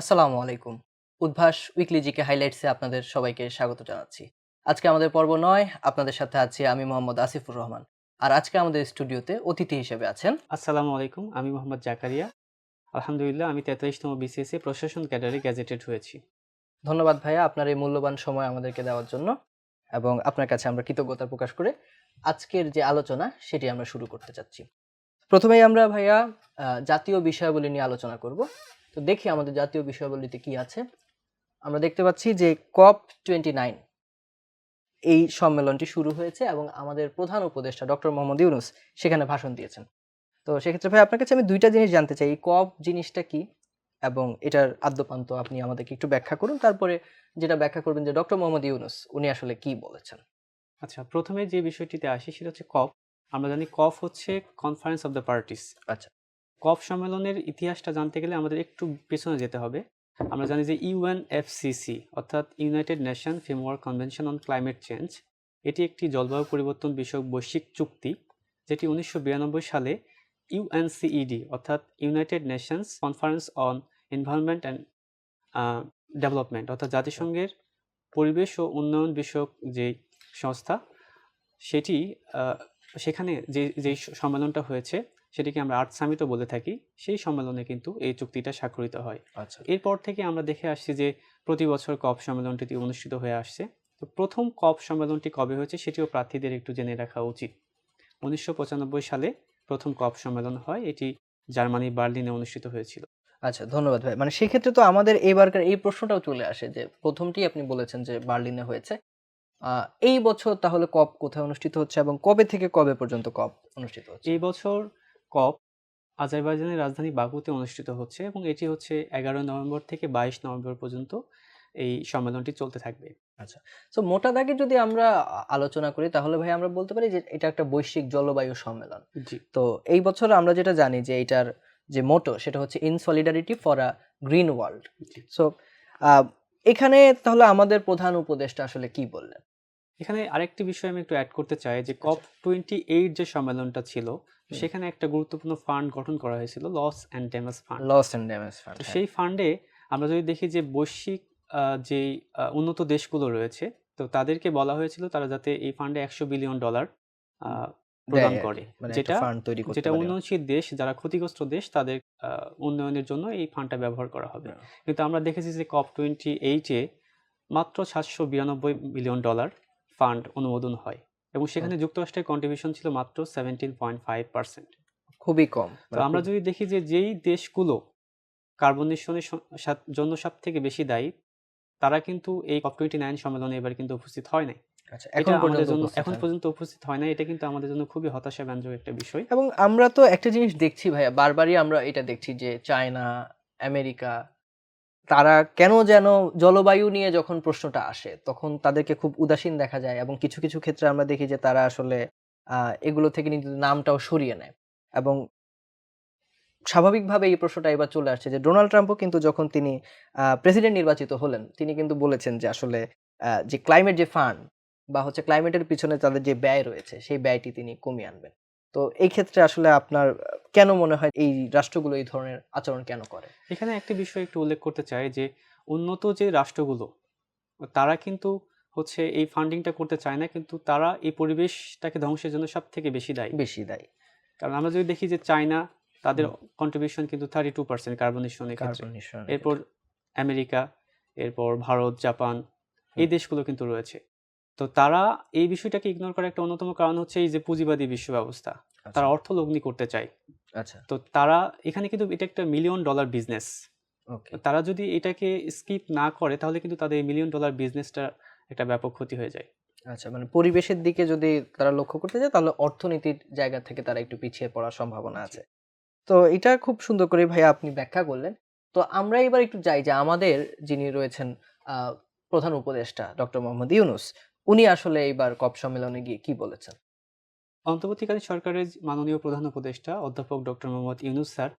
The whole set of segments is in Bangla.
আসসালামু আলাইকুম। উদ্ভাস উইকলি জিকে হাইলাইটসে আপনাদের সবাইকে স্বাগত জানাচ্ছি। আজকে আমাদের পর্ব নয় আপনাদের সাথে আছি আমি মোহাম্মদ আসিফুর রহমান। আর আজকে আমাদের স্টুডিওতে অতিথি হিসেবে আছেন আসসালামু আলাইকুম আমি মোহাম্মদ জাকারিয়া। আলহামদুলিল্লাহ আমি তেতাল্লিশতম বিসিএসসি প্রশাসন ক্যাডারে গ্যাজেটেড হয়েছি। ধন্যবাদ ভাইয়া আপনার এই মূল্যবান সময় আমাদেরকে দেওয়ার জন্য এবং আপনার কাছে আমরা কৃতজ্ঞতা প্রকাশ করে আজকের যে আলোচনা সেটি আমরা শুরু করতে চাচ্ছি। প্রথমেই আমরা ভাইয়া জাতীয় বিষয়াবলী নিয়ে আলোচনা করব। তো দেখি আমাদের জাতীয় বিষয়াবলীতে কি আছে। আমরা দেখতে পাচ্ছি যে কপ টোয়েন্টি নাইন এই সম্মেলনটি শুরু হয়েছে এবং আমাদের প্রধান উপদেষ্টা ডক্টর মোহাম্মদ ইউনুস সেখানে ভাষণ দিয়েছেন। তো সেক্ষেত্রে ভাই আপনার কাছে আমি দুইটা জিনিস জানতে চাই। এই কপ জিনিসটা কি এবং এটার আদ্যপান্ত আপনি আমাদেরকে একটু ব্যাখ্যা করুন। তারপরে যেটা ব্যাখ্যা করবেন যে ডক্টর মোহাম্মদ ইউনুস উনি আসলে কি বলেছেন? আচ্ছা প্রথমে যে বিষয়টিতে আসি সেটা হচ্ছে কপ। আমরা জানি কফ হচ্ছে কনফারেন্স অফ দ্য পার্টিস আচ্ছা। কফ সম্মেলনের ইতিহাসটা জানতে গেলে আমাদের একটু পেছনে যেতে হবে। আমরা জানি যে ইউএনএফসিসি অর্থাৎ United Nation Framework Convention on Climate Change এটি একটি জলবায়ু পরিবর্তন বিষয়ক বৈশ্বিক চুক্তি, যেটি উনিশশো বিরানব্বই সালে ইউএনসিইডি অর্থাৎ United Nations Conference on Environment and Development অর্থাৎ জাতিসংঘের পরিবেশ ও উন্নয়ন বিষয়ক যে সংস্থা, সেটি সেখানে যে যেই সম্মেলনটা হয়েছে সেটিকে আমরা আর্ট সামিটও বলে থাকি সেই সম্মেলনে কিন্তু এই চুক্তিটা স্বাক্ষরিত হয়। আচ্ছা। এরপর থেকে আমরা দেখে আসছি যে প্রতি বছর কপ সম্মেলনটি অনুষ্ঠিত হয়ে আসছে। তো প্রথম কপ সম্মেলনটি কবে হয়েছে সেটিও প্রার্থীদের একটু জেনে রাখা উচিত। উনিশশো পঁচানব্বই সালে প্রথম কপ সম্মেলন হয় এটি জার্মানি বার্লিনে অনুষ্ঠিত হয়েছিল। আচ্ছা ধন্যবাদ ভাই। মানে সেক্ষেত্রে তো আমাদের এবারকার এই প্রশ্নটাও চলে আসে যে প্রথমটি আপনি বলেছেন যে বার্লিনে হয়েছে। এই বছর তাহলে কপ কোথায় অনুষ্ঠিত হচ্ছে এবং কবে থেকে কবে পর্যন্ত কপ অনুষ্ঠিত হচ্ছে? এই বছর কপ আজারবাইজানের রাজধানী বাকুতে অনুষ্ঠিত হচ্ছে এবং এটি হচ্ছে এগারো নভেম্বর থেকে বাইশ নভেম্বর পর্যন্ত এই সম্মেলনটি চলতে থাকবে। আচ্ছা তো মোটা দাগে যদি আমরা আলোচনা করি তাহলে ভাই আমরা বলতে পারি যে এটা একটা বৈশ্বিক জলবায়ু সম্মেলন। জি। তো এই বছর আমরা যেটা জানি যে এটার যে মোটো সেটা হচ্ছে in solidarity for a green world. So এখানে তাহলে আমাদের প্রধান উপদেশটা আসলে কি বললেন? এখানে আরেকটি বিষয় আমি একটু অ্যাড করতে চাই যে কপ টোয়েন্টি এইট যে সম্মেলনটা ছিল সেখানে একটা গুরুত্বপূর্ণ ফান্ড গঠন করা হয়েছিল loss and damage fund loss and damage fund তো সেই ফান্ডে আমরা যদি দেখি যে বৈশ্বিক আহ, উন্নত দেশগুলো রয়েছে তো তাদেরকে বলা হয়েছিল তারা যাতে এই ফান্ডে একশো বিলিয়ন ডলার প্রদান করে। মানে যেটা ফান্ড তৈরি করতে যেটা উন্নয়নশীল দেশ যারা ক্ষতিগ্রস্ত দেশ তাদের উন্নয়নের জন্য এই ফান্ডটা ব্যবহার করা হবে। হ্যাঁ। কিন্তু আমরা দেখেছি যে কপ টোয়েন্টি এইটে মাত্র সাতশো বিরানব্বই মিলিয়ন ডলার ফান্ড অনুমোদন হয়। এবং সেখানে যুক্তরাষ্ট্রের কন্ট্রিবিউশন ছিল মাত্র সেভেন্টিন পয়েন্ট ফাইভ পার্সেন্ট খুবই কম তো আমরা যদি দেখি যে যেই দেশগুলো কার্বন নিঃসরণের জন্য সব থেকে বেশি দায়ী তারা কিন্তু এই কপ টোয়েন্টি নাইন সম্মেলনে এবার কিন্তু উপস্থিত হয় নাই। আচ্ছা এখন পর্যন্ত উপস্থিত পর্যন্ত উপস্থিত হয় না এটা কিন্তু আমাদের জন্য খুবই হতাশাব্যঞ্জক একটা বিষয়। এবং আমরা তো একটা জিনিস দেখছি ভাইয়া বারবারই আমরা এটা দেখছি যে চায়না আমেরিকা তারা কেন যেন জলবায়ু নিয়ে যখন প্রশ্নটা আসে, তখন তাদেরকে খুব উদাসীন দেখা যায় এবং কিছু কিছু ক্ষেত্রে আমরা দেখি যে তারা আসলে এগুলো থেকে নিজেদের নামটাও সরিয়ে নেয় এবং স্বাভাবিকভাবে এই প্রশ্নটা এবার চলে আসছে যে ডোনাল্ড ট্রাম্পও কিন্তু যখন তিনি প্রেসিডেন্ট নির্বাচিত হলেন, তিনি কিন্তু বলেছেন যে আসলে যে ক্লাইমেট যে ফান্ড বা হচ্ছে ক্লাইমেটের পিছনে তাদের যে ব্যয় রয়েছে, সেই ব্যয়টি তিনি কমিয়ে আনবেন। তো এই ক্ষেত্রে আসলে আপনার কেন মনে হয় এই রাষ্ট্রগুলো এই ধরনের আচরণ কেন করে? এখানে একটি বিষয় একটু উল্লেখ করতে চাই যে উন্নত যে রাষ্ট্রগুলো তারা কিন্তু হচ্ছে এই ফান্ডিংটা করতে চায় না কিন্তু তারা এই পরিবেশটাকে ধ্বংসের জন্য সব থেকে বেশি দায়ী। বেশি দায়ী। কারণ আমরা যদি দেখি যে চায়না তাদের কন্ট্রিবিউশন কিন্তু থার্টি টু পার্সেন্ট কার্বন নিঃসরণের এরপর আমেরিকা এরপর ভারত জাপান এই দেশগুলো কিন্তু রয়েছে। তো তারা এই বিষয়টাকে ইগনোর করার একটা অন্যতম কারণ হচ্ছে এই যে পুঁজিবাদী বিশ্ব ব্যবস্থা। তারা অর্থ লগ্নি করতে চায়। আচ্ছা। তো তারা এখানে কিন্তু এটা একটা মিলিয়ন ডলার বিজনেস ওকে। তারা যদি এটাকে স্কিপ না করে তাহলে কিন্তু তাদের মিলিয়ন ডলার বিজনেসটা একটা ব্যাপক ক্ষতি হয়ে যায়। আচ্ছা মানে পরিবেশের দিকে যদি তারা লক্ষ্য করতে যায় তাহলে অর্থনীতির জায়গা থেকে তারা একটু পিছিয়ে পড়ার সম্ভাবনা আছে। তো এটা খুব সুন্দর করে ভাইয়া আপনি ব্যাখ্যা করলেন। তো আমরা এবার একটু যাই যে আমাদের যিনি রয়েছেন প্রধান উপদেষ্টা ডক্টর মোহাম্মদ ইউনুস উনি আসলে এইবার কপ সম্মেলনে গিয়ে কি বলেছেন? অন্তর্বর্তীকালীন সরকারের মাননীয় প্রধান উপদেষ্টা অধ্যাপক ডক্টর মোহাম্মদ ইউনুস স্যার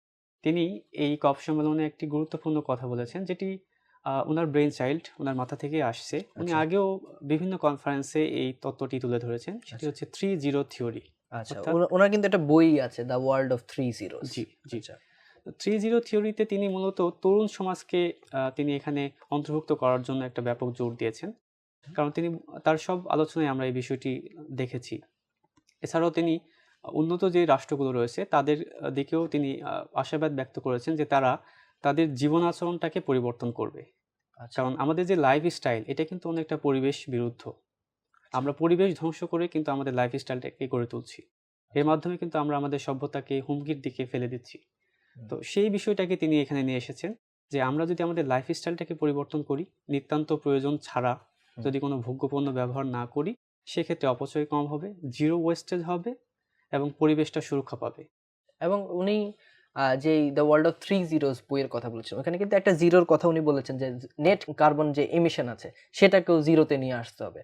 তিনি এই কপ সম্মেলনে একটি গুরুত্বপূর্ণ কথা বলেছেন যেটি ওনার ব্রেন চাইল্ড ওনার মাথা থেকে আসছে। উনি আচ্ছা। আগেও বিভিন্ন কনফারেন্সে এই তত্ত্বটি তুলে ধরেছেন সেটি আচ্ছা। হচ্ছে থ্রি জিরো থিওরি। আচ্ছা ওনার কিন্তু একটা বই আছে the world of three zero G G. Three zero থিওরিতে তিনি মূলত তরুণ সমাজকে তিনি এখানে অন্তর্ভুক্ত করার জন্য একটা ব্যাপক জোর দিয়েছেন। কারণ তিনি তার সব আলোচনায় আমরা এই বিষয়টি দেখেছি। এছাড়াও তিনি উন্নত যে রাষ্ট্রগুলো রয়েছে তাদের দিকেও তিনি আশাবাদ ব্যক্ত করেছেন যে তারা তাদের জীবন আচরণটাকে পরিবর্তন করবে। আচ্ছা। কারণ আমাদের যে লাইফ স্টাইল এটা কিন্তু অনেকটা পরিবেশ বিরুদ্ধ। আমরা পরিবেশ ধ্বংস করে কিন্তু আমাদের লাইফ স্টাইলটাকে গড়ে তুলছি। এর মাধ্যমে কিন্তু আমরা আমাদের সভ্যতাকে হুমকির দিকে ফেলে দিচ্ছি। তো সেই বিষয়টাকে তিনি এখানে নিয়ে এসেছেন যে আমরা যদি আমাদের লাইফ স্টাইলটাকে পরিবর্তন করি নিতান্ত প্রয়োজন ছাড়া। যদি কোনো ভোগ্যপণ্য ব্যবহার না করি সেক্ষেত্রে অপচয় কম হবে জিরো ওয়েস্টেজ হবে এবং পরিবেশটা সুরক্ষা পাবে। এবং উনি যে the world of three zeros বইয়ের কথা বলেছেন ওখানে কিন্তু একটা জিরোর কথা উনি বলেছেন যে নেট কার্বন যে এমিশন আছে সেটাকেও জিরোতে নিয়ে আসতে হবে।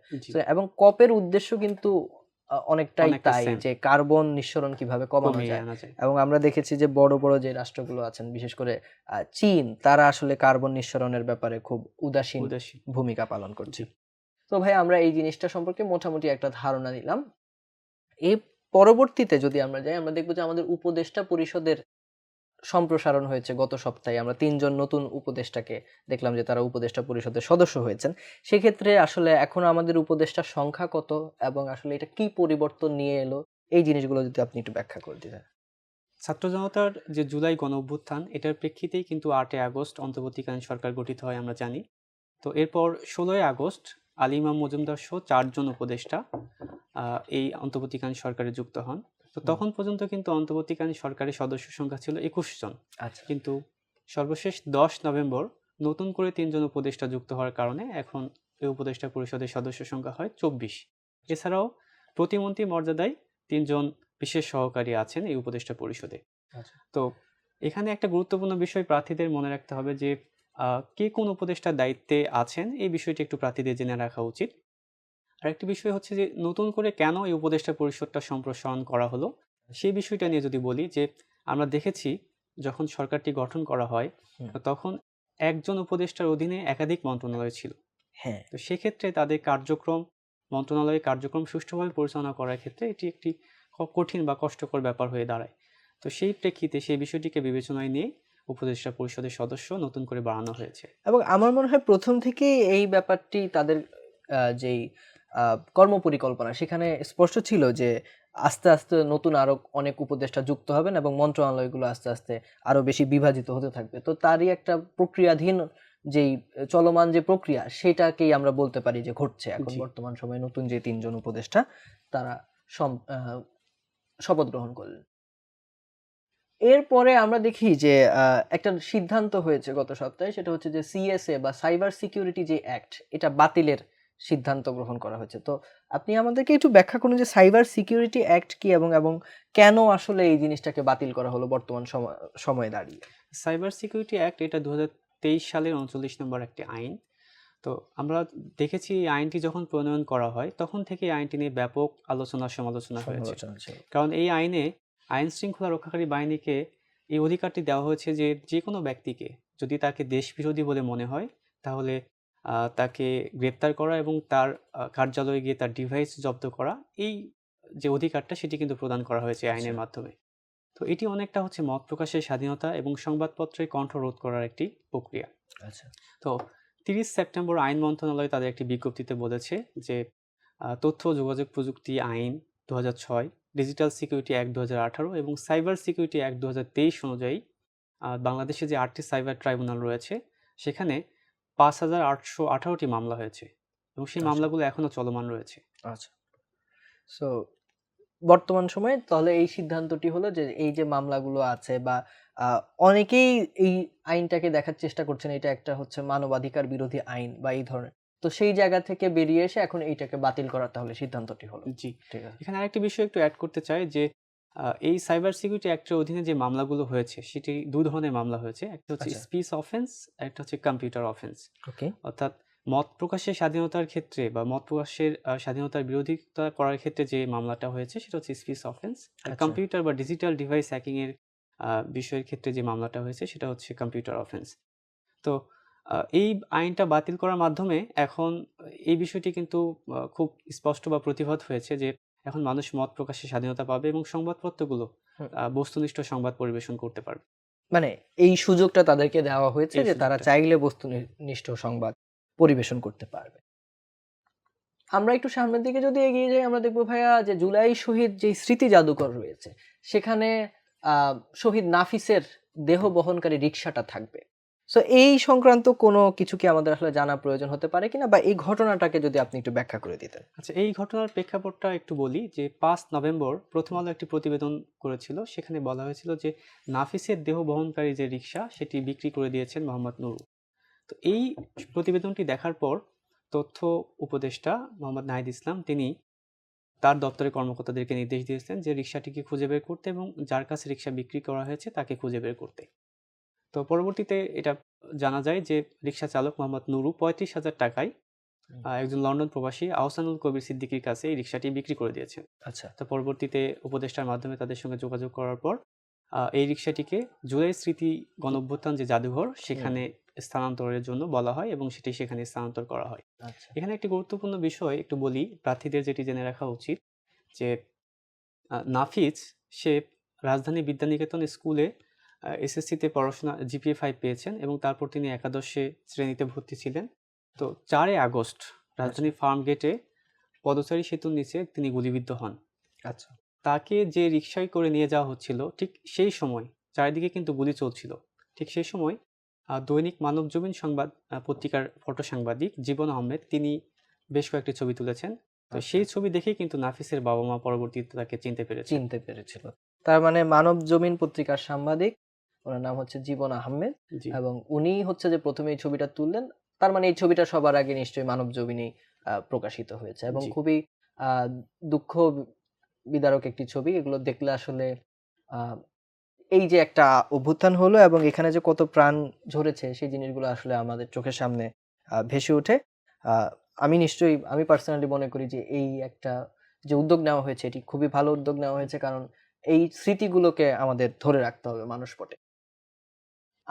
এবং কপের উদ্দেশ্য কিন্তু অনেকটাই তাই যে কার্বন নিঃসরণ কীভাবে কমানো যায়। এবং আমরা দেখেছি যে বড় বড় যে রাষ্ট্রগুলো আছেন বিশেষ করে আহ, চীন তারা আসলে কার্বন নিঃসরণের ব্যাপারে খুব উদাসীন ভূমিকা পালন করছে। তো ভাই, আমরা এই জিনিসটা সম্পর্কে মোটামুটি একটা ধারণা নিলাম। এই পরবর্তীতে যদি আমরা যাই, আমরা দেখব যে আমাদের উপদেষ্টা পরিষদের সম্প্রসারণ হয়েছে গত সপ্তাহে। আমরা তিনজন নতুন উপদেষ্টাকে দেখলাম যে তারা উপদেষ্টা পরিষদের সদস্য হয়েছেন। সেক্ষেত্রে আসলে এখন আমাদের উপদেষ্টার সংখ্যা কত এবং আসলে এটা কি পরিবর্তন নিয়ে এলো? এই জিনিসগুলো যদি আপনি একটু ব্যাখ্যা করে দিতেন। ছাত্র জনতার যে জুলাই গণ অভ্যুত্থান এটার প্রেক্ষিতেই কিন্তু আটই আগস্ট অন্তর্বর্তীকালীন সরকার গঠিত হয়, আমরা জানি। তো এরপর ষোলোই আগস্ট আলী ইমাম মজুমদার সহ চারজন উপদেষ্টা এই অন্তর্বর্তীকালীন সরকারে যুক্ত হন। তো তখন পর্যন্ত কিন্তু অন্তর্বর্তীকালীন সরকারের সদস্য সংখ্যা ছিল একুশ জন। আচ্ছা। কিন্তু সর্বশেষ দশ নভেম্বর নতুন করে তিনজন উপদেষ্টা যুক্ত হওয়ার কারণে এখন এই উপদেষ্টা পরিষদের সদস্য সংখ্যা হয় চব্বিশ। এছাড়াও প্রতিমন্ত্রী মর্যাদায় তিনজন বিশেষ সহকারী আছেন এই উপদেষ্টা পরিষদে। আচ্ছা। তো এখানে একটা গুরুত্বপূর্ণ বিষয় প্রার্থীদের মনে রাখতে হবে যে কে কোন উপদেষ্টার দায়িত্বে আছেন এই বিষয়টি একটু প্রার্থীদের জেনে রাখা উচিত। আরেকটি বিষয় হচ্ছে যে নতুন করে কেন এই উপদেষ্টা পরিষদটা সম্প্রসারণ করা হলো? সেই বিষয়টা নিয়ে যদি বলি যে আমরা দেখেছি যখন সরকারটি গঠন করা হয় তখন একজন উপদেষ্টার অধীনে একাধিক মন্ত্রণালয় ছিল। হ্যাঁ। তো সেক্ষেত্রে তাদের কার্যক্রম মন্ত্রণালয়ের কার্যক্রম সুষ্ঠুভাবে পরিচালনা করার ক্ষেত্রে এটি একটি কঠিন বা কষ্টকর ব্যাপার হয়ে দাঁড়ায়। তো সেই প্রেক্ষিতে সেই বিষয়টিকে বিবেচনায় নিয়ে উপদেষ্টা পরিষদের সদস্য নতুন করে বাড়ানো হয়েছে। এবং আমার মনে হয় প্রথম থেকেই এই ব্যাপারটি তাদের যেই আহ, কর্মপরিকল্পনা সেখানে স্পষ্ট ছিল যে আস্তে আস্তে নতুন আরও অনেক উপদেষ্টা যুক্ত হবেন এবং মন্ত্রণালয়গুলো আস্তে আস্তে আরও বেশি বিভাজিত হতে থাকবে। তো তারই একটা প্রক্রিয়াধীন যেই চলমান যে প্রক্রিয়া সেটাকেই আমরা বলতে পারি যে ঘটছে। এখন বর্তমান সময়ে নতুন যে তিনজন উপদেষ্টা তারা শপথ গ্রহণ করলেন। এরপরে আমরা দেখি যে একটা সিদ্ধান্ত হয়েছে গত সপ্তাহে সেটা হচ্ছে যে সিএসএ বা সাইবার সিকিউরিটি যে অ্যাক্ট এটা বাতিলের সিদ্ধান্ত গ্রহণ করা হয়েছে। তো আপনি আমাদেরকে একটু ব্যাখ্যা করুন যে সাইবার সিকিউরিটি অ্যাক্ট কি এবং এবং কেন আসলে এই জিনিসটাকে বাতিল করা হলো বর্তমান সময় সময়ে দাঁড়িয়ে? সাইবার সিকিউরিটি অ্যাক্ট এটা দু হাজার তেইশ সালের উনচল্লিশ নম্বর একটি আইন। তো আমরা দেখেছি এই আইনটি যখন প্রণয়ন করা হয় তখন থেকে এই আইনটি নিয়ে ব্যাপক আলোচনা সমালোচনা হয়েছে কারণ এই আইনে আইন শৃঙ্খলা রক্ষাকারী বাহিনীকে এই অধিকারটি দেওয়া হয়েছে যে যে কোনো ব্যক্তিকে যদি তাকে দেশ বিরোধী বলে মনে হয় তাহলে তাকে গ্রেপ্তার করা এবং তার কার্যালয়ে গিয়ে তার ডিভাইস জব্দ করা এই যে অধিকারটা সেটি কিন্তু প্রদান করা হয়েছে আইনের আচ্ছা। মাধ্যমে। তো এটি অনেকটা হচ্ছে মত প্রকাশের স্বাধীনতা এবং সংবাদপত্রে কণ্ঠ রোধ করার একটি প্রক্রিয়া। আচ্ছা। তো তিরিশ সেপ্টেম্বর আইন মন্ত্রণালয় তাদের একটি বিজ্ঞপ্তিতে বলেছে যে তথ্য যোগাযোগ প্রযুক্তি আইন দু হাজার ছয় ডিজিটাল সিকিউরিটি অ্যাক্ট দু আঠারো এবং সাইবার সিকিউরিটি অ্যাক্ট দু হাজার তেইশ অনুযায়ী বাংলাদেশে যে আটটি সাইবার ট্রাইব্যুনাল রয়েছে সেখানে পাঁচ হাজার আটশো আঠারোটি মামলা হয়েছে এবং সেই আচ্ছা। মামলাগুলো এখনও চলমান রয়েছে। আচ্ছা। সো বর্তমান সময়ে তাহলে এই সিদ্ধান্তটি হলো যে এই যে মামলাগুলো আছে বা অনেকেই এই আইনটাকে দেখার চেষ্টা করছেন এটা একটা হচ্ছে মানবাধিকার বিরোধী আইন বা এই ধরনের। তো সেই জায়গা থেকে বেরিয়ে এসে এখন এইটাকে বাতিল করার তাহলে সিদ্ধান্তটি হলো। জি। ঠিক আছে। এখানে আরেকটি বিষয় একটু অ্যাড করতে চাই যে এই সাইবার সিকিউরিটি অ্যাক্টের অধীনে যে মামলাগুলো হয়েছে সেটি দু ধরনের মামলা হয়েছে। একটা হচ্ছে আচ্ছা। স্পিচ অফেন্স একটা হচ্ছে কম্পিউটার অফেন্স ওকে। অর্থাৎ মত প্রকাশের স্বাধীনতার ক্ষেত্রে বা মত প্রকাশের স্বাধীনতার বিরোধিতা করার ক্ষেত্রে যে মামলাটা হয়েছে সেটা হচ্ছে স্পিচ অফেন্স আর আচ্ছা। কম্পিউটার বা ডিজিটাল ডিভাইস হ্যাকিং এর বিষয়ের ক্ষেত্রে যে মামলাটা হয়েছে সেটা হচ্ছে কম্পিউটার অফেন্স তো এই আইনটা বাতিল করার মাধ্যমে এখন এই বিষয়টি কিন্তু খুব স্পষ্ট বা প্রতিভাত হয়েছে যে এখন মানুষ মত প্রকাশের স্বাধীনতা পাবে এবং সংবাদপত্রগুলো বস্তুনিষ্ঠ সংবাদ পরিবেশন করতে পারবে। মানে এই সুযোগটা তাদেরকে দেওয়া হয়েছে যে তারা। চাইলে বস্তুনিষ্ঠ সংবাদ পরিবেশন করতে পারবে। আমরা একটু সামনের দিকে যদি এগিয়ে যাই আমরা দেখব ভাইয়া যে জুলাই শহীদ যে স্মৃতি জাদুঘর রয়েছে সেখানে আহ, শহীদ নাফিসের দেহ বহনকারী রিক্সাটা থাকবে। সো এই সংক্রান্ত কোনো কিছু কি আমাদের আসলে জানা প্রয়োজন হতে পারে কিনা? বা এই ঘটনাটাকে যদি আপনি একটু ব্যাখ্যা করে দিতেন। আচ্ছা এই ঘটনার প্রেক্ষাপটটা একটু বলি যে পাঁচ নভেম্বর প্রথম আলো একটি প্রতিবেদন করেছিল। সেখানে বলা হয়েছিল যে নাফিসের দেহ বহনকারী যে রিক্সা সেটি বিক্রি করে দিয়েছেন মোহাম্মদ নুরু। তো এই প্রতিবেদনটি দেখার পর তথ্য উপদেষ্টা মোহাম্মদ নাহিদ ইসলাম, তিনি তার দপ্তরের কর্মকর্তাদেরকে নির্দেশ দিয়েছেন যে রিক্সাটিকে খুঁজে বের করতে এবং যার কাছে রিক্সা বিক্রি করা হয়েছে তাকে খুঁজে বের করতে। তো পরবর্তীতে এটা জানা যায় যে রিক্সা চালক মোহাম্মদ নুরু পঁয়ত্রিশ হাজার টাকায় একজন লন্ডন প্রবাসী আহসানুল কবির সিদ্দিকীর কাছে এই রিক্সাটি বিক্রি করে দিয়েছেন আচ্ছা। তো পরবর্তীতে উপদেষ্টার মাধ্যমে তাদের সঙ্গে যোগাযোগ করার পর এই রিক্সাটিকে জুলাই স্মৃতি গণঅভ্যুত্থান যে জাদুঘর সেখানে স্থানান্তরের জন্য বলা হয় এবং সেটি সেখানে স্থানান্তর করা হয়। আচ্ছা। এখানে একটি গুরুত্বপূর্ণ বিষয় একটু বলি প্রার্থীদের যেটি জেনে রাখা উচিত যে নাফিজ সে রাজধানী বিদ্যানিকেতন স্কুলে এসএসসিতে পড়াশোনা জিপিএ ফাইভ পেয়েছেন এবং তারপর তিনি একাদশে শ্রেণীতে ভর্তি ছিলেন। তো চারই আগস্ট রাজধানী ফার্ম গেটে পদচারী সেতুর নিচে তিনি গুলিবিদ্ধ হন। আচ্ছা। তাকে যে রিক্সায় করে নিয়ে যাওয়া হচ্ছিল ঠিক সেই সময় চারিদিকে কিন্তু গুলি চলছিল। ঠিক সেই সময় দৈনিক মানবজমিন সংবাদ পত্রিকার ফটো সাংবাদিক জীবন আহমেদ তিনি বেশ কয়েকটি ছবি তুলেছেন। তো আচ্ছা। সেই ছবি দেখেই কিন্তু নাফিসের বাবা মা পরবর্তীতে তাকে চিনতে পেরেছে চিনতে পেরেছিল। তার মানে মানব জমিন পত্রিকার সাংবাদিক ওনার নাম হচ্ছে জীবন আহমেদ এবং উনি হচ্ছে যে প্রথমে এই ছবিটা তুললেন। তার মানে এই ছবিটা সবার আগে নিশ্চয়ই মানব জমিনেই আহ, প্রকাশিত হয়েছে এবং খুবই দুঃখ বিদারক একটি ছবি। এগুলো দেখলে আসলে এই যে একটা অভ্যুত্থান হলো এবং এখানে যে কত প্রাণ ঝরেছে সেই জিনিসগুলো আসলে আমাদের চোখের সামনে আহ, ভেসে ওঠে। আহ, আমি নিশ্চয়ই আমি পার্সোনালি মনে করি যে এই একটা যে উদ্যোগ নেওয়া হয়েছে এটি খুবই ভালো উদ্যোগ নেওয়া হয়েছে কারণ এই স্মৃতিগুলোকে আমাদের ধরে রাখতে হবে মানুষ পটে।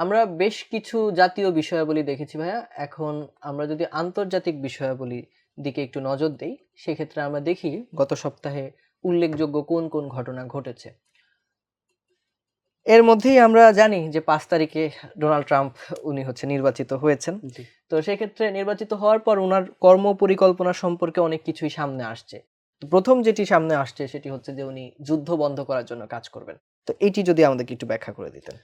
আমরা বেশ কিছু জাতীয় বিষয়াবলী দেখেছি ভাইয়া। এখন আমরা যদি আন্তর্জাতিক বিষয়াবলী দিকে একটু নজর দেই সেক্ষেত্রে আমরা দেখি গত সপ্তাহে উল্লেখযোগ্য কোন কোন ঘটনা ঘটেছে। এর মধ্যেই আমরা জানি যে পাঁচ তারিখে ডোনাল্ড ট্রাম্প উনি হচ্ছে নির্বাচিত হয়েছেন। তো সেক্ষেত্রে নির্বাচিত হওয়ার পর ওনার কর্ম পরিকল্পনা সম্পর্কে অনেক কিছুই সামনে আসছে। তো প্রথম যেটি সামনে আসছে সেটি হচ্ছে যে উনি যুদ্ধ বন্ধ করার জন্য কাজ করবেন। তো এটি যদি আমাদেরকে একটু ব্যাখ্যা করে দিতেন।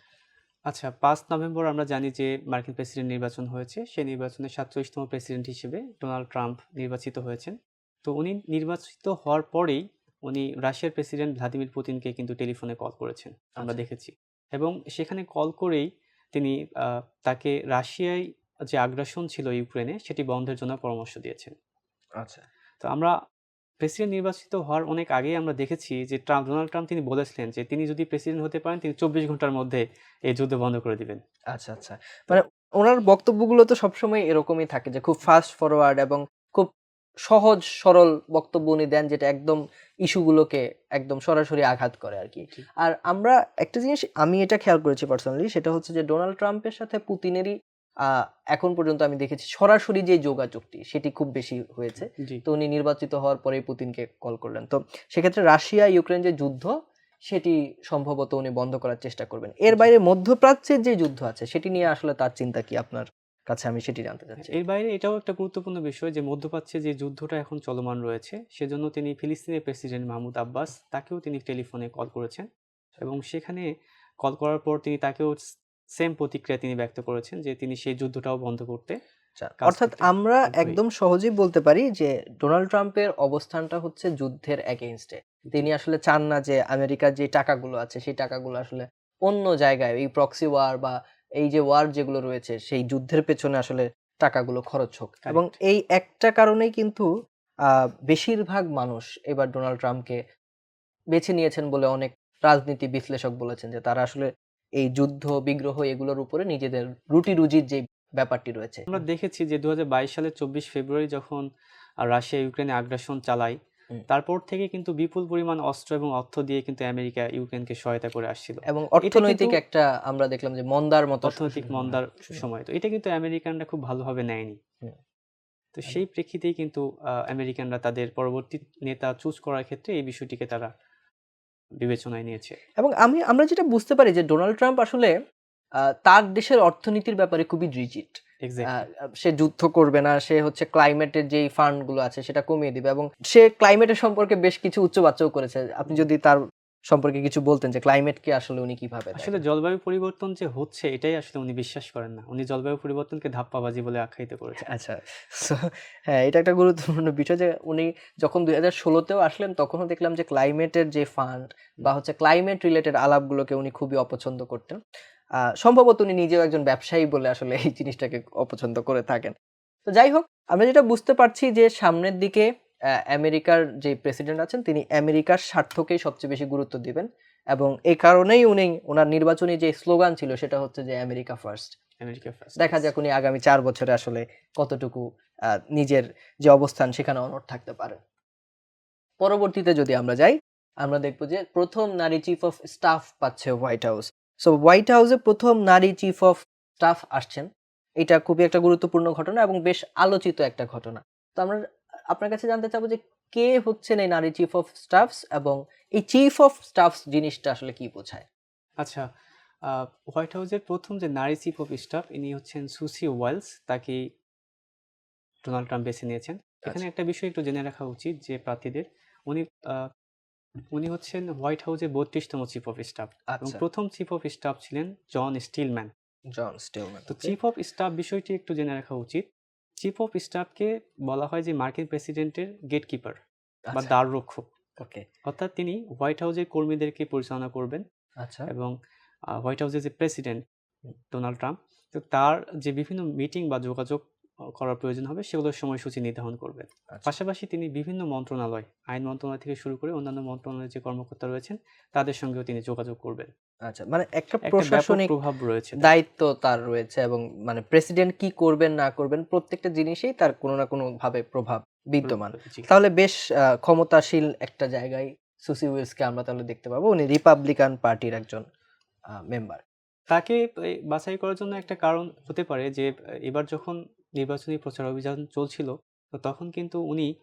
আচ্ছা পাঁচ নভেম্বর আমরা জানি যে মার্কিন প্রেসিডেন্ট নির্বাচন হয়েছে। সেই নির্বাচনে সাতচল্লিশতম প্রেসিডেন্ট হিসেবে ডোনাল্ড ট্রাম্প নির্বাচিত হয়েছেন। তো উনি নির্বাচিত হওয়ার পরেই উনি রাশিয়ার প্রেসিডেন্ট ভ্লাদিমির পুতিনকে কিন্তু টেলিফোনে কল করেছেন আমরা আচ্ছা। দেখেছি। এবং সেখানে কল করেই তিনি তাকে রাশিয়ায় যে আগ্রাসন ছিল ইউক্রেনে সেটি বন্ধের জন্য পরামর্শ দিয়েছেন। আচ্ছা। তো আমরা প্রেসিডেন্ট নির্বাচিত হওয়ার অনেক আগেই আমরা দেখেছি যে ট্রাম্প ডোনাল্ড ট্রাম্প তিনি বলেছিলেন যে তিনি যদি প্রেসিডেন্ট হতে পারেন তিনি চব্বিশ ঘণ্টার মধ্যে এই যুদ্ধ বন্ধ করে দিবেন। আচ্ছা আচ্ছা। মানে ওনার বক্তব্যগুলো তো সবসময় এরকমই থাকে যে খুব ফাস্ট ফরওয়ার্ড এবং খুব সহজ সরল বক্তব্য উনি দেন যেটা একদম ইস্যুগুলোকে একদম সরাসরি আঘাত করে আর কি। আর আমরা একটা জিনিস আমি এটা খেয়াল করেছি পার্সোনালি সেটা হচ্ছে যে ডোনাল্ড ট্রাম্পের সাথে পুতিনেরই এখন পর্যন্ত আমি দেখেছি সরাসরি যে যোগাযোগটি সেটি খুব বেশি হয়েছে। তো উনি নির্বাচিত হওয়ার পরেই পুতিনকে কল করলেন। তো সেক্ষেত্রে রাশিয়া ইউক্রেন যে যুদ্ধ সেটি সম্ভবত উনি বন্ধ করার চেষ্টা করবেন। এর বাইরে মধ্যপ্রাচ্যের যে যুদ্ধ আছে সেটি নিয়ে আসলে তার চিন্তা কি আপনার কাছে? আমি সেটি জানতে চাচ্ছি। এর বাইরে এটাও একটা গুরুত্বপূর্ণ বিষয় যে মধ্যপ্রাচ্যে যে যুদ্ধটা এখন চলমান রয়েছে সেজন্য তিনি ফিলিস্তিনের প্রেসিডেন্ট মাহমুদ আব্বাস তাকেও তিনি টেলিফোনে কল করেছেন। এবং সেখানে কল করার পর তিনি তাকেও সেম প্রতিক্রিয়া তিনি ব্যক্ত করেছেন যে তিনি সেই যুদ্ধটাও বন্ধ করতে আচ্ছা, অর্থাৎ আমরা একদম সহজেই বলতে পারি যে ডোনাল্ড ট্রাম্পের অবস্থানটা হচ্ছে যুদ্ধের এগেইনস্টে তিনি আসলে চান না যে আমেরিকার যে টাকাগুলো আছে সেই টাকাগুলো আসলে অন্য জায়গায় এই প্রক্সি ওয়ার বা এই যে ওয়ার যেগুলো রয়েছে সেই যুদ্ধের পেছনে আসলে টাকাগুলো খরচ হোক। এবং এই একটা কারণেই কিন্তু আহ, বেশিরভাগ মানুষ এবার ডোনাল্ড ট্রাম্পকে বেছে নিয়েছেন বলে অনেক রাজনীতি বিশ্লেষক বলেছেন যে তারা আসলে এই যুদ্ধ বিগ্রহ এগুলোর উপরে নিজেদের রুটি রুজির যে ব্যাপারটি রয়েছে। আমরা দেখেছি যে দু সালের চব্বিশ ফেব্রুয়ারি যখন রাশিয়া ইউক্রেনে আগ্রাসন চালায় তারপর থেকে কিন্তু বিপুল পরিমাণ অস্ত্র এবং অর্থ দিয়ে কিন্তু আমেরিকা ইউক্রেনকে সহায়তা করে আসছিল। এবং অর্থনৈতিক একটা আমরা দেখলাম যে মন্দার মতো অর্থনৈতিক মন্দার সময়। তো এটা কিন্তু আমেরিকানরা খুব ভালোভাবে নেয়নি। তো সেই প্রেক্ষিতেই কিন্তু আমেরিকানরা তাদের পরবর্তী নেতা চুজ করার ক্ষেত্রে এই বিষয়টিকে তারা বিবেচনায় নিয়েছে। এবং আমি আমরা যেটা বুঝতে পারি যে ডোনাল্ড ট্রাম্প আসলে তার দেশের অর্থনীতির ব্যাপারে খুবই রিজিট সে যুদ্ধ করবে না সে হচ্ছে ক্লাইমেটের যেই ফান্ডগুলো আছে সেটা কমিয়ে দিবে এবং সে ক্লাইমেটের সম্পর্কে বেশ কিছু উচ্চবাচ্যও করেছে। আপনি যদি তার সম্পর্কে কিছু বলতেন যে ক্লাইমেটকে আসলে উনি কীভাবে আসলে জলবায়ু পরিবর্তন যে হচ্ছে এটাই আসলে উনি বিশ্বাস করেন না। উনি জলবায়ু পরিবর্তনকে ধাপ্পাবাজি বলে আখ্যায়িত করেছেন। আচ্ছা হ্যাঁ এটা একটা গুরুত্বপূর্ণ বিষয় যে উনি যখন দুই হাজার ষোলোতেও আসলেন তখনও দেখলাম যে ক্লাইমেটের যে ফান্ড বা হচ্ছে ক্লাইমেট রিলেটেড আলাপগুলোকে উনি খুবই অপছন্দ করতেন। সম্ভবত উনি নিজেও একজন ব্যবসায়ী বলে আসলে এই জিনিসটাকে অপছন্দ করে থাকেন। তো যাই হোক আমরা যেটা বুঝতে পারছি যে সামনের দিকে আমেরিকার যে প্রেসিডেন্ট আছেন তিনি আমেরিকার স্বার্থকেই সবচেয়ে বেশি গুরুত্ব দিবেন এবং এই কারণেই উনি ওনার নির্বাচনী যে স্লোগান ছিল সেটা হচ্ছে যে আমেরিকা ফার্স্ট আমেরিকা ফার্স্ট দেখা যাক উনি আগামী চার বছরে আসলে কতটুকু নিজের যে অবস্থান সেখানে অনট থাকতে পারেন পরবর্তীতে যদি আমরা যাই আমরা দেখব যে প্রথম নারী চিফ অফ স্টাফ পাচ্ছে হোয়াইট হাউস সো হোয়াইট হাউসে প্রথম নারী চিফ অফ স্টাফ আসছেন। এটা খুবই একটা গুরুত্বপূর্ণ ঘটনা এবং বেশ আলোচিত একটা ঘটনা। তো আমরা আপনার কাছে জানতে চাবো যে কে হচ্ছেন এই নারী চিফ অফ স্টাফস এবং এই চিফ অফ স্টাফস জিনিসটা আসলে কি বোঝায়? আচ্ছা হোয়াইট হাউসের প্রথম যে নারী চিফ অফ স্টাফ ইনি হচ্ছেন সুসি ওয়েলস তাকে ডোনাল্ড ট্রাম্প বেছে নিয়েছেন। এখানে আচ্ছা। একটা বিষয় একটু জেনে রাখা উচিত যে প্রার্থীদের উনি উনি হচ্ছেন হোয়াইট হাউসের বত্রিশতম চিফ অফ স্টাফ এবং আচ্ছা। প্রথম চিফ অফ স্টাফ ছিলেন জন স্টিলম্যান। জন স্টিলম্যান তো চিফ অফ স্টাফ বিষয়টি একটু জেনে রাখা উচিত। চিফ অফ স্টাফকে বলা হয় যে মার্কিন প্রেসিডেন্টের গেটকিপার বা আচ্ছা। দ্বার রক্ষক ওকে। অর্থাৎ তিনি হোয়াইট হাউসের কর্মীদেরকে পরিচালনা করবেন আচ্ছা। এবং হোয়াইট হাউসের যে প্রেসিডেন্ট ডোনাল্ড ট্রাম্প তো তার যে বিভিন্ন মিটিং বা যোগাযোগ করার প্রয়োজন হবে সেগুলোর সময়সূচি নির্ধারণ করবেন। আচ্ছা। পাশাপাশি তিনি বিভিন্ন মন্ত্রণালয় আইন মন্ত্রণালয় থেকে শুরু করে অন্যান্য মন্ত্রণালয়ের যে কর্মকর্তা রয়েছেন তাদের সঙ্গেও তিনি যোগাযোগ করবেন। আচ্ছা মানে একটা প্রশাসনিক প্রভাব রয়েছে। দায়িত্ব তার রয়েছে এবং মানে প্রেসিডেন্ট কি করবেন না করবেন প্রত্যেকটা জিনিসেই তার কোনো না কোনো ভাবে প্রভাব বিদ্যমান। তাহলে বেশ ক্ষমতাশীল একটা জায়গায় সুসি উইলসকে আমরা তাহলে দেখতে পাবো। উনি রিপাবলিকান পার্টির একজন মেম্বার। তাকে বাছাই করার জন্য একটা কারণ হতে পারে যে এবার যখন নির্বাচনী প্রচার অভিযান চলছিল। তো তখন কিন্তু উনি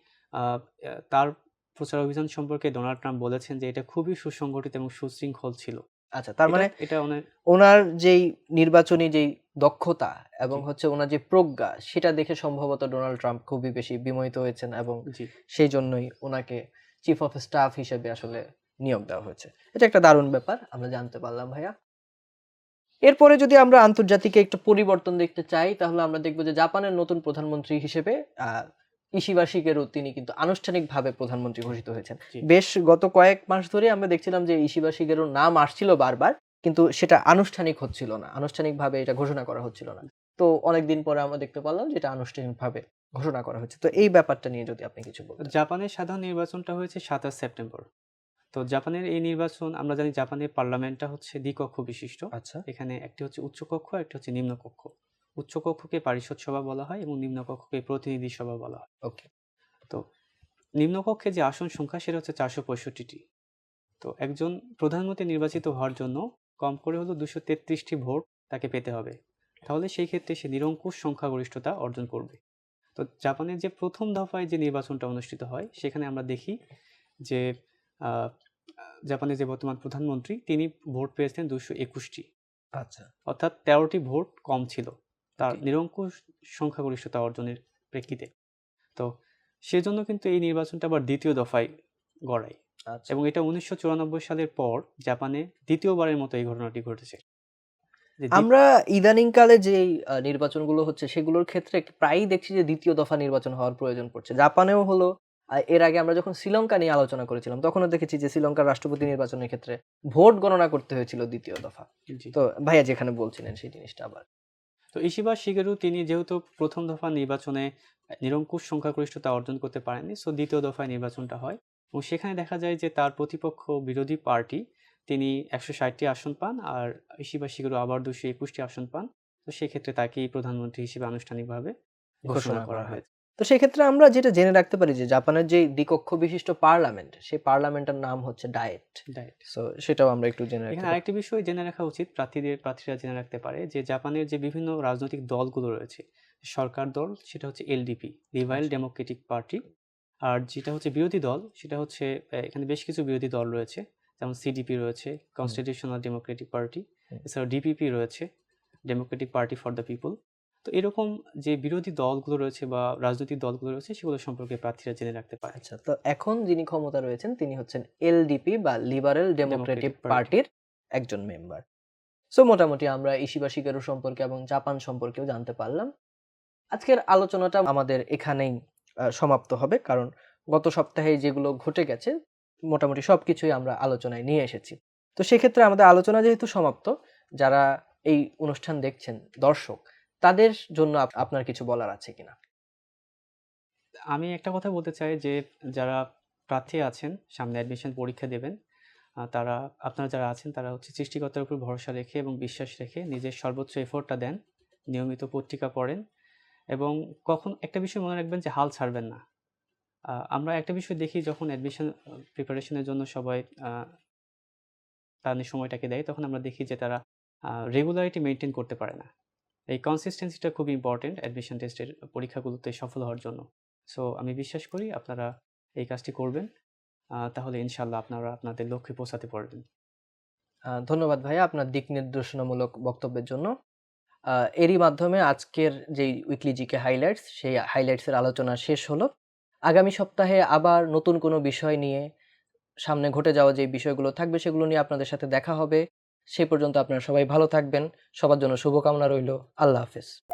তার প্রচার অভিযান সম্পর্কে ডোনাল্ড ট্রাম্প বলেছেন যে এটা খুবই সুসংগঠিত এবং সুশৃঙ্খল ছিল। আচ্ছা তার মানে এটা- ওনার যেই নির্বাচনী যেই দক্ষতা এবং হচ্ছে ওনার যে প্রজ্ঞা সেটা দেখে সম্ভবত ডোনাল্ড ট্রাম্প খুবই বেশি বিমোহিত হয়েছেন এবং সেই জন্যই ওনাকে চিফ অফ স্টাফ হিসেবে আসলে নিয়োগ দেওয়া হয়েছে। এটা একটা দারুণ ব্যাপার আমরা জানতে পারলাম ভাইয়া। এরপরে যদি আমরা আন্তর্জাতিকে একটু পরিবর্তন দেখতে চাই তাহলে আমরা দেখব যে জাপানের নতুন প্রধানমন্ত্রী হিসেবে আহ, তিনি কিন্তু আনুষ্ঠানিকভাবে প্রধানমন্ত্রী ঘোষিত হয়েছেন। বেশ গত কয়েক মাস ধরে আমরা দেখছিলাম যে শিগেরুর নাম আসছিল বারবার কিন্তু সেটা আনুষ্ঠানিক হচ্ছিল না আনুষ্ঠানিকভাবে এটা ঘোষণা করা হচ্ছিল না। তো অনেকদিন পরে আমরা দেখতে পারলাম যে এটা আনুষ্ঠানিকভাবে ঘোষণা করা হচ্ছে তো এই ব্যাপারটা নিয়ে যদি আপনি কিছু বলতেন। জাপানের সাধারণ নির্বাচনটা হয়েছে সাতাশ সেপ্টেম্বর। তো জাপানের এই নির্বাচন আমরা জানি জাপানের পার্লামেন্টটা হচ্ছে দ্বিকক্ষ বিশিষ্ট। আচ্ছা। এখানে একটি হচ্ছে উচ্চকক্ষ একটি হচ্ছে নিম্নকক্ষ। উচ্চকক্ষকে পারিষদ সভা বলা হয় এবং নিম্নকক্ষকে প্রতিনিধি সভা বলা হয়। ওকে। তো নিম্নকক্ষে যে আসন সংখ্যা সেটা হচ্ছে চারশো পঁয়ষট্টিটি। তো একজন প্রধানমন্ত্রী নির্বাচিত হওয়ার জন্য কম করে হলো দুশো তেত্রিশটি ভোট তাকে পেতে হবে। তাহলে সেই ক্ষেত্রে সে নিরঙ্কুশ সংখ্যাগরিষ্ঠতা অর্জন করবে। তো জাপানের যে প্রথম দফায় যে নির্বাচনটা অনুষ্ঠিত হয় সেখানে আমরা দেখি যে জাপানের যে বর্তমান প্রধানমন্ত্রী তিনি ভোট পেয়েছেন দুশো একুশটি। আচ্ছা। অর্থাৎ তেরোটি ভোট কম ছিল তার নিরঙ্কুশ সংখ্যাগরিষ্ঠতা অর্জনের প্রেক্ষিতে। তো সেজন্য কিন্তু এই নির্বাচনটা আবার দ্বিতীয় দফায় গড়ায়। আচ্ছা। এবং এটা উনিশশো চুরানব্বই সালের পর জাপানে দ্বিতীয়বারের মতো এই ঘটনাটি ঘটেছে। আমরা ইদানিং কালে যে নির্বাচনগুলো হচ্ছে সেগুলোর ক্ষেত্রে প্রায়ই দেখছি যে দ্বিতীয় দফা নির্বাচন হওয়ার প্রয়োজন পড়ছে। জাপানেও হলো এর আগে আমরা যখন শ্রীলঙ্কা নিয়ে আলোচনা করেছিলাম তখনও দেখেছি যে শ্রীলঙ্কার রাষ্ট্রপতি নির্বাচনের ক্ষেত্রে ভোট গণনা করতে হয়েছিল দ্বিতীয় দফা। তো ভাইয়া যেখানে বলছিলেন সেই জিনিসটা আবার। তো ইশিবা শিগেরু তিনি যেহেতু প্রথম দফা নির্বাচনে নিরঙ্কুশ সংখ্যাগরিষ্ঠতা অর্জন করতে পারেননি সো দ্বিতীয় দফায় নির্বাচনটা হয়। এবং সেখানে দেখা যায় যে তার প্রতিপক্ষ বিরোধী পার্টি তিনি একশো ষাটটি আসন পান আর ইশিবা শিগেরু আবার দুশো একুশটি আসন পান। তো সেক্ষেত্রে তাকেই প্রধানমন্ত্রী হিসেবে আনুষ্ঠানিকভাবে ঘোষণা করা হয় তো সেক্ষেত্রে আমরা যেটা জেনে রাখতে পারি যে জাপানের যে দ্বিকক্ষ বিশিষ্ট পার্লামেন্ট সেই পার্লামেন্টের নাম হচ্ছে ডায়েট। ডায়েট। সো সেটাও আমরা একটু জেনে এখানে আরেকটি বিষয় জেনে রাখা উচিত প্রার্থীদের প্রার্থীরা জেনে রাখতে পারে যে জাপানের যে বিভিন্ন রাজনৈতিক দলগুলো রয়েছে সরকার দল সেটা হচ্ছে এলডিপি লিবারেল। ডেমোক্রেটিক পার্টি আর যেটা হচ্ছে বিরোধী দল সেটা হচ্ছে এখানে বেশ কিছু বিরোধী দল রয়েছে যেমন সিডিপি রয়েছে কনস্টিটিউশনাল ডেমোক্রেটিক পার্টি এছাড়াও ডিপিপি রয়েছে Democratic Party for the People তো এরকম যে বিরোধী দলগুলো রয়েছে বা রাজনৈতিক দলগুলো রয়েছে সেগুলো সম্পর্কে প্রার্থীরা জেনে রাখতে পারে আচ্ছা তো এখন যিনি ক্ষমতা রয়েছেন তিনি হচ্ছেন এলডিপি বা লিবারেল ডেমোক্রেটিক পার্টির একজন মেম্বার সো মোটামুটি আমরা ইশিবা শিকারু সম্পর্কে এবং জাপান সম্পর্কেও জানতে পারলাম। আজকের আলোচনাটা আমাদের এখানেই সমাপ্ত হবে। কারণ গত সপ্তাহে যেগুলো ঘটে গেছে মোটামুটি সবকিছুই আমরা আলোচনায় নিয়ে এসেছি। তো সেক্ষেত্রে আমাদের আলোচনা যেহেতু সমাপ্ত যারা এই অনুষ্ঠান দেখছেন দর্শক তাদের জন্য আপনার কিছু বলার আছে কিনা? আমি একটা কথা বলতে চাই যে, যারা প্রার্থী আছেন, সামনে অ্যাডমিশন পরীক্ষা দেবেন তারা, আপনারা যারা আছেন, তারা হচ্ছে সৃষ্টিকর্তার উপর ভরসা রেখে এবং বিশ্বাস রেখে নিজের সর্বোচ্চ এফোর্টটা দেন, নিয়মিত পত্রিকা পড়েন এবং কখন, একটা বিষয় মনে রাখবেন যে, হাল ছাড়বেন না। আমরা একটা বিষয় দেখি যখন অ্যাডমিশন প্রিপারেশনের জন্য সবাই তাদের সময়টাকে দেয়, তখন আমরা দেখি যে, তারা রেগুলারিটি মেনটেন করতে পারে না। এই কনসিস্টেন্সিটা খুব ইম্পর্টেন্ট অ্যাডমিশন টেস্টের পরীক্ষাগুলোতে সফল হওয়ার জন্য। সো আমি বিশ্বাস করি আপনারা এই কাজটি করবেন। তাহলে ইনশাল্লাহ আপনারা আপনাদের লক্ষ্যে পৌঁছাতে পারবেন। ধন্যবাদ ভাইয়া আপনার দিক নির্দেশনামূলক বক্তব্যের জন্য। এরই মাধ্যমে আজকের যেই উইকলি জিকে হাইলাইটস সেই হাইলাইটসের আলোচনা শেষ হলো। আগামী সপ্তাহে আবার নতুন কোনো বিষয় নিয়ে সামনে ঘটে যাওয়া যে বিষয়গুলো থাকবে সেগুলো নিয়ে আপনাদের সাথে দেখা হবে। সেই পর্যন্ত আপনারা সবাই ভালো থাকবেন। সবার জন্য শুভকামনা রইল। আল্লাহ হাফেজ।